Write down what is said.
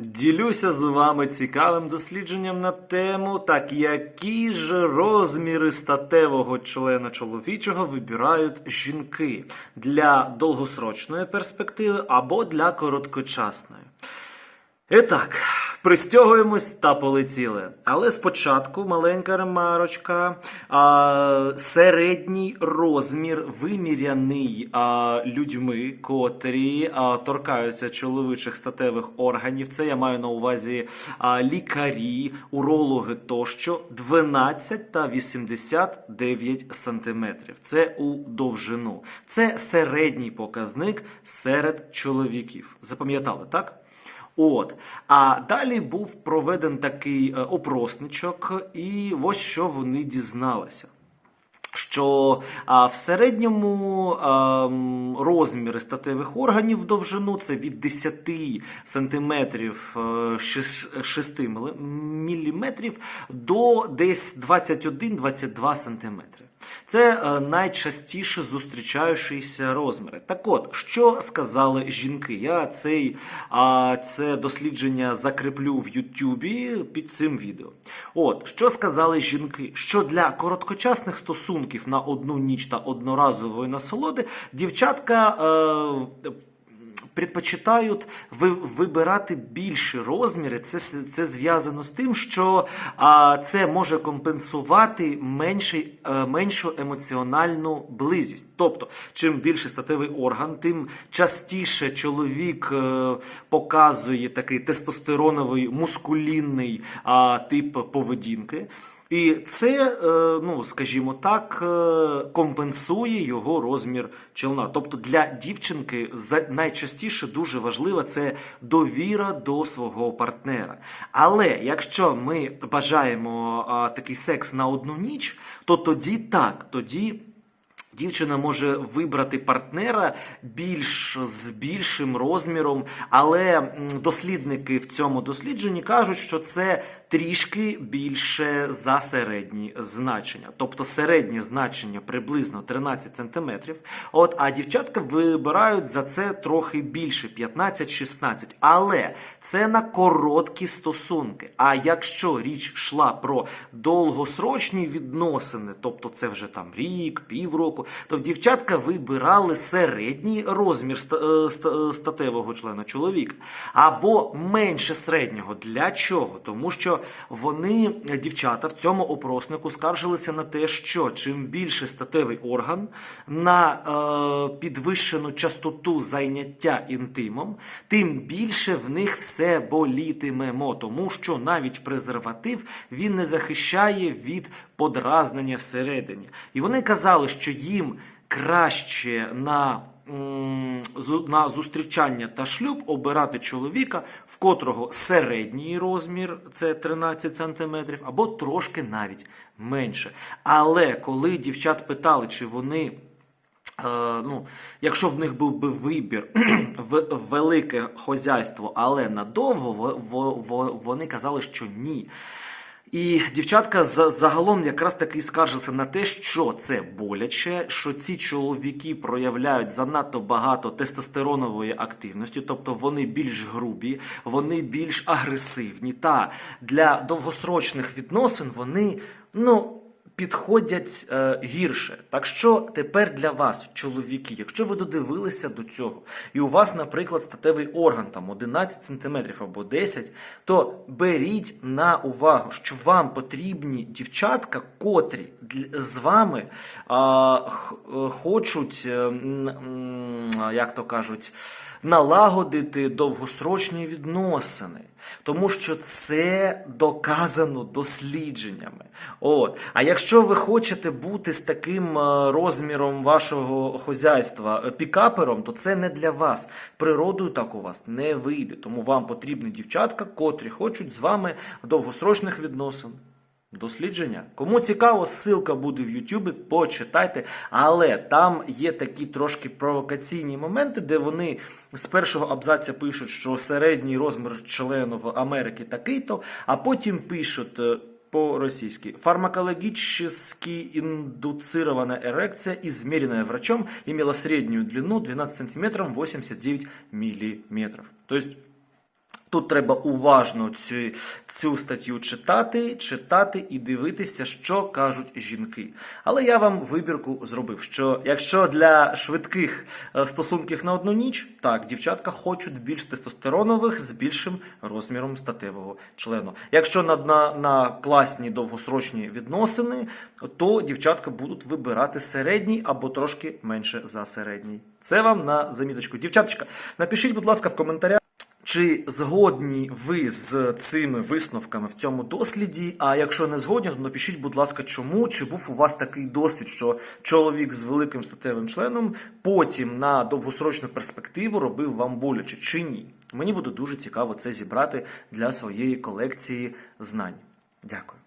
Ділюся з вами цікавим дослідженням на тему, так які ж розміри статевого члена чоловічого вибирають жінки для довгосрочної перспективи або для короткочасної. І так, пристягуємось та полетіли. Але спочатку маленька ремарочка. А, середній розмір виміряний а, людьми, котрі а, торкаються чоловічих статевих органів. Це я маю на увазі а, лікарі, урологи тощо 12 та 89 сантиметрів. Це у довжину. Це середній показник серед чоловіків. Запам'ятали, так? От. А далі був проведений такий е, опросничок, і ось що вони дізналися. Що а, в середньому а, розміри статевих органів в довжину це від 10 сантиметрів е, 6 міліметрів до десь 21-22 сантиметри. Це е, найчастіше зустрічаючіся розміри. Так от, що сказали жінки? Я цей, це дослідження закріплю в Ютубі під цим відео. От, що сказали жінки? Що для короткочасних стосунків на одну ніч та одноразової насолоди дівчатка. Е, предпочитають ви, вибирати більші розміри. Це, це зв'язано з тим, що а, це може компенсувати менший, е, меншу емоціональну близість. Тобто, чим більше статевий орган, тим частіше чоловік е, показує такий тестостероновий мускулінний а, тип поведінки. І це, е, ну скажімо так, е, компенсує його розмір челна. Тобто для дівчинки найчастіше дуже важлива це довіра до свого партнера. Але якщо ми бажаємо такий секс на одну ніч, то тоді так, тоді. Дівчина може вибрати партнера більш з більшим розміром, але дослідники в цьому дослідженні кажуть, що це трішки більше за середні значення. Тобто середнє значення приблизно 13 см. От, а дівчатка вибирають за це трохи більше 15-16. Але це на короткі стосунки. А якщо річ йшла про довгосрочні відносини, тобто це вже там рік, півроку, то дівчатка вибирали середній розмір е, е, статевого члена чоловіка або менше середнього. Для чого? Тому що вони, дівчата, в цьому опроснику скаржилися на те, що чим більше статевий орган на е, підвищену частоту зайняття інтимом, тим більше в них все болітимемо, тому що навіть презерватив він не захищає від подразнення всередині. І вони казали, що їм краще на на зустрічання та шлюб обирати чоловіка, в котрого середній розмір це 13 сантиметрів, або трошки навіть менше. Але коли дівчат питали, чи вони Е, ну, якщо в них був би вибір в велике хозяйство, але надовго, во- во- во- вони казали, що ні. І дівчатка за- загалом якраз таки скаржилися на те, що це боляче, що ці чоловіки проявляють занадто багато тестостеронової активності, тобто вони більш грубі, вони більш агресивні. Та для довгосрочних відносин вони, ну підходять е, гірше. Так що тепер для вас, чоловіки, якщо ви додивилися до цього, і у вас, наприклад, статевий орган там 11 см або 10, то беріть на увагу, що вам потрібні дівчатка, котрі з вами е, хочуть, е, як то кажуть, налагодити довгосрочні відносини. Тому що це доказано дослідженнями. От. А якщо ви хочете бути з таким е, розміром вашого хозяйства е, пікапером, то це не для вас. Природою так у вас не вийде. Тому вам потрібні дівчатка, котрі хочуть з вами довгосрочних відносин. Дослідження. Кому цікаво, ссылка буде в Ютубі, почитайте. Але там є такі трошки провокаційні моменти, де вони з першого абзаця пишуть, що середній розмір члену в Америки такий-то, а потім пишуть. е, по-российски. Фармакологически индуцированная эрекция, измеренная врачом, имела среднюю длину 12 сантиметров 89 миллиметров. То есть Тут треба уважно цю, цю статтю читати, читати і дивитися, що кажуть жінки. Але я вам вибірку зробив, що якщо для швидких е, стосунків на одну ніч, так, дівчатка хочуть більш тестостеронових з більшим розміром статевого члену. Якщо на, на, на класні довгосрочні відносини, то дівчатка будуть вибирати середній або трошки менше за середній. Це вам на заміточку. Дівчаточка, напишіть, будь ласка, в коментарях. Чи згодні ви з цими висновками в цьому досліді? А якщо не згодні, то напишіть, будь ласка, чому чи був у вас такий досвід, що чоловік з великим статевим членом потім на довгосрочну перспективу робив вам боляче чи ні? Мені буде дуже цікаво це зібрати для своєї колекції знань. Дякую.